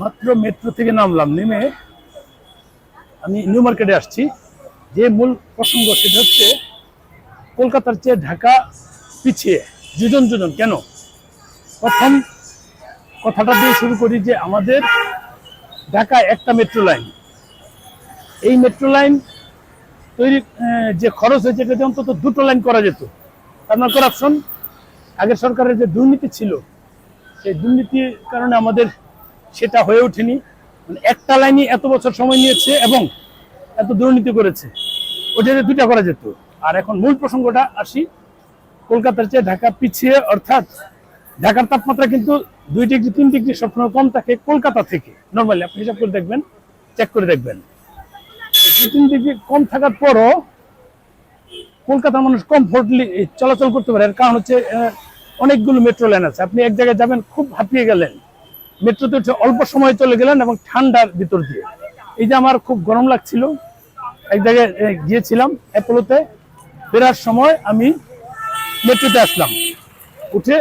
মাত্র মেট্রো থেকে নামলাম, নেমে আমি নিউ মার্কেটে আসছি। যে মূল প্রসঙ্গ সেটা হচ্ছে কলকাতার চেয়ে ঢাকা পিছিয়ে। যোজন যোজন কেন? প্রথম কথাটা দিয়ে শুরু করি যে আমাদের ঢাকায় একটা মেট্রো লাইন এই মেট্রো লাইন তৈরি যে খরচ হয়েছে এটাতে অন্তত দুটো লাইন করা যেত। তার আপনার করাপশন আগের সরকারের যে দুর্নীতি ছিল, সেই দুর্নীতির কারণে আমাদের সেটা হয়ে ওঠেনি। মানে একটা লাইনই এত বছর সময় নিয়েছে এবং এত দুর্নীতি করেছে। ওটাতে দুইটা করা যেত। আর এখন মূল প্রসঙ্গটা আসি কলকাতার চেয়ে ঢাকা পিছিয়ে, অর্থাৎ ঢাকার তাপমাত্রা কিন্তু দুই ডিগ্রি, তিন ডিগ্রি সবসময় কম থাকে কলকাতা থেকে। নর্মালি আপনি হিসাব করে দেখবেন চেক করে দেখবেন। দুই, তিন ডিগ্রি কম থাকার পরও কলকাতার মানুষ কমফোর্টলি চলাচল করতে পারে। এর কারণ হচ্ছে অনেকগুলো মেট্রো লাইন আছে। আপনি এক জায়গায় যাবেন, খুব হাঁপিয়ে গেলেন। মেট্রোতে উঠে অল্প সময় চলে গেলেন এবং ঠান্ডার ভিতর দিয়ে। এই যে আমার খুব গরম লাগছিল, এক জায়গায় গিয়েছিলাম অ্যাপোলোতে। ফেরার সময় আমি মেট্রোতে আসলাম। উঠে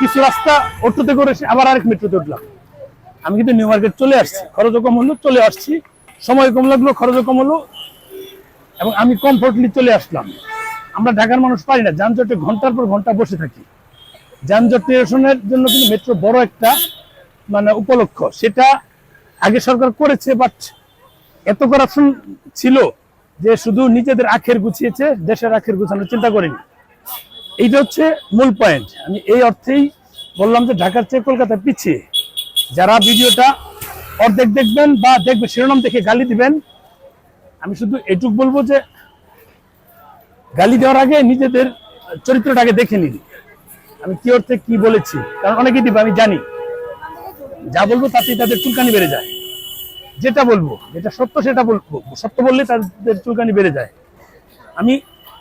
কিছু রাস্তা অটোতে করে আবার আরেক মেট্রোতে উঠলাম। আমি কিন্তু নিউ মার্কেট চলে আসছি। খরচও কম হলো, চলে আসছি। সময় কম লাগল, খরচও কম হলো এবং আমি কমফোর্টলি চলে আসলাম। আমরা ঢাকার মানুষ পারি না। যানজটে ঘণ্টার পর ঘণ্টা বসে থাকি। যানজট নিরসনের জন্য কিন্তু মেট্রো বড় একটা মানে উপলক্ষ। সেটা আগে সরকার করেছে বাট এত করাপশন ছিল যে শুধু নিজেদের আখের গুছিয়েছে, দেশের আখের গুছানোর চিন্তা করেনি। এইটা হচ্ছে মূল পয়েন্ট আমি এই অর্থেই বললাম যে ঢাকার চেয়ে কলকাতা পিছিয়ে। যারা ভিডিওটা অর্ধেক দেখবেন বা দেখবে শিরোনাম দেখে গালি দিবেন, আমি শুধু এটুক বলব যে গালি দেওয়ার আগে নিজেদের চরিত্রটাকে দেখে নিন। আমি কি অর্থে কি বলেছি? কারণ অনেকে দিবে, আমি জানি। যা বলব তাতেই তাদের চুলকানি বেড়ে যায়। যেটা বলব, যেটা সত্য সেটা বলব। সত্য বললে তাদের চুলকানি বেড়ে যায়। আমি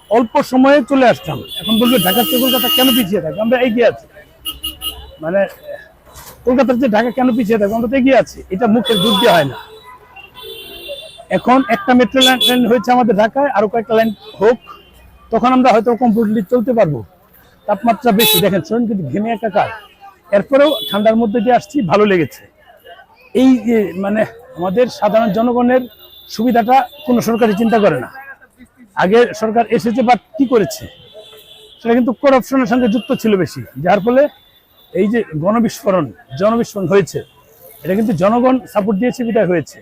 অল্প সময়ে চলে আসতাম। এখন বলব ঢাকার চেয়ে কলকাতা কেন পিছিয়ে থাকে আমরা এগিয়ে আছি। মানে কলকাতার চেয়ে ঢাকা কেন পিছিয়ে থাকে আমরা তো এগিয়ে আছি। এটা মুখের দুধ দিয়ে হয় না। এখন একটা মেট্রো লাইন হয়েছে আমাদের ঢাকায়, আরও কয়েকটা লাইন হোক, তখন আমরা হয়তো কমফোর্টলি চলতে পারব। তাপমাত্রা বেশি। দেখেন শরীর কিন্তু ঘেমে একাকার এরপরেও ঠান্ডার মধ্যে দিয়ে আসছি ভালো লেগেছে। এই যে মানে আমাদের সাধারণ জনগণের সুবিধাটা কোনো সরকারি চিন্তা করে না। আগে সরকার এসেছে বাট কি করেছে? সেটা কিন্তু করাপশনের সঙ্গে যুক্ত ছিল বেশি যার ফলে এই যে গণবিস্ফোরণ জনবিস্ফোরণ হয়েছে এটা কিন্তু জনগণ সাপোর্ট দিয়েছে বিদায় হয়েছে।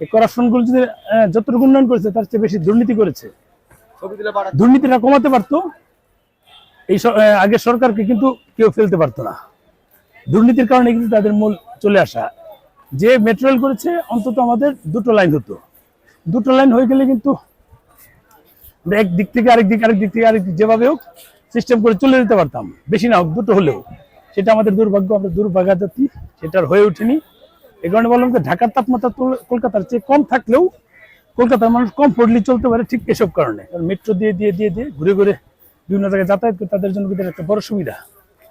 এই করাপশনগুলো যদি যতটুকু উন্নয়ন করেছে তার চেয়ে বেশি দুর্নীতি করেছে। দুর্নীতিটা কমাতে পারতো এই আগের সরকারকে কিন্তু কেউ ফেলতে পারতো না। দুর্নীতির কারণে কিন্তু তাদের মূল চলে আসা। যে মেট্রো রেল করেছে, অন্তত আমাদের দুটো লাইন হতো। দুটো লাইন হয়ে গেলে কিন্তু আমরা থেকে আরেক দিক আরেক দিক থেকে আরেক দিক যেভাবে হোক সিস্টেম করে চলে যেতে পারতাম। বেশি না হোক, দুটো হলেও। সেটা আমাদের দুর্ভাগ্য, আমরা দুর্ভাগা জাতি সেটার হয়ে ওঠেনি। এই কারণে বললাম যে ঢাকার তাপমাত্রা কলকাতার চেয়ে কম থাকলেও কলকাতার মানুষ কমফোর্টলি চলতে পারে ঠিক এসব কারণে। কারণ মেট্রো দিয়ে দিয়ে দিয়ে দিয়ে ঘুরে ঘুরে বিভিন্ন জায়গায় যাতায়াত করে তাদের জন্য কিন্তু একটা বড় সুবিধা।